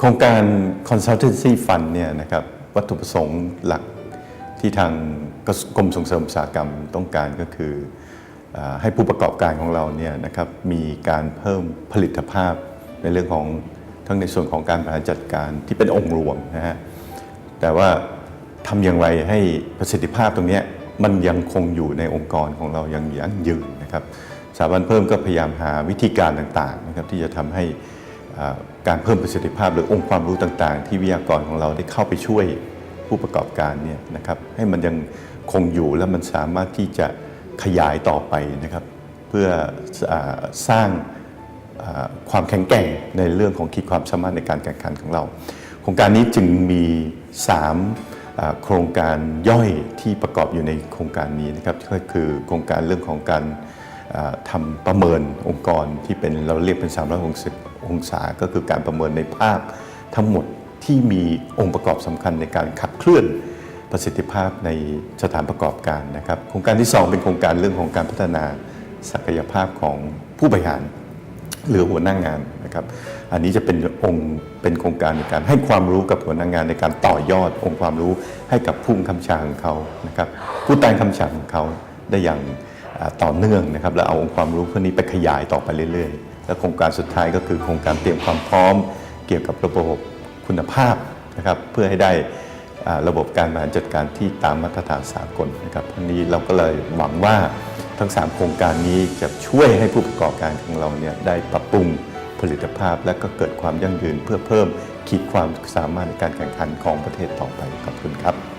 โครงการ consultancy fund เนี่ยนะครับวัตถุประสงค์หลักที่ทางกรมส่งเสริมอุตสาหกรรมต้องการก็คืออให้ผู้ประกอบการของเราเนี่ยนะครับมีการเพิ่มผลิตภาพในเรื่องของทั้งในส่วนของการบริหารจัดการที่เป็นองค์รวมนะฮะแต่ว่าทำอย่างไรให้ประสิทธิภาพตรงนี้มันยังคงอยู่ในองค์กรของเรายังยั่งยืนนะครับสถาบันเพิ่มก็พยายามหาวิธีการต่างๆนะครับที่จะทำให้ การเพิ่มประสิทธิภาพหรือองค์ความรู้ต่างๆ ที่วิทยากรของเราได้เข้าไปช่วยผู้ประกอบการเนี่ยนะครับให้มันยังคงอยู่และมันสามารถที่จะขยายต่อไปนะครับ เพื่ออสร้างความแข็งแกร่งในเรื่องของขีดความสามารถในการแข่งขันของเรา โครงการนี้จึงมี 3 โครงการย่อยที่ประกอบอยู่ในโครงการนี้นะครับก็คือโครงการเรื่องของการ ทำประเมินองค์กรที่เป็นเราเรียกเป็น 360 องศา ก็คือการประเมินในภาพทั้งหมดที่มีองค์ประกอบสำคัญในการขับเคลื่อนประสิทธิภาพในสถานประกอบการนะครับโครงการที่ 2 เป็นโครงการเรื่องของการพัฒนาศักยภาพของผู้บริหารหรือหัวหน้างงานนะครับ อันนี้จะเป็นองค์เป็นโครงการในการให้ความรู้กับหัวหน้างงานในการต่อยอดองค์ความรู้ให้กับผู้บังคำชาของเขานะครับผู้ใต้คำชาของเขาได้อย่าง ต่อเนื่องนะครับและเอาองค์ความรู้พวกนี้ไปขยายต่อไปเรื่อยๆ และโครงการสุดท้ายก็คือโครงการเตรียมความพร้อม เกี่ยวกับระบบคุณภาพนะครับเพื่อให้ได้ระบบการบริหารจัดการที่ตามมาตรฐานสากลนะครับทั้งนี้เราก็เลยหวังว่าทั้ง 3 โครงการนี้จะช่วยให้ผู้ประกอบการของเราเนี่ยได้ปรับปรุงผลิตภาพ และก็เกิดความยั่งยืนเพื่อเพิ่มขีดความสามารถในการแข่งขันของประเทศต่อไปขอบคุณครับ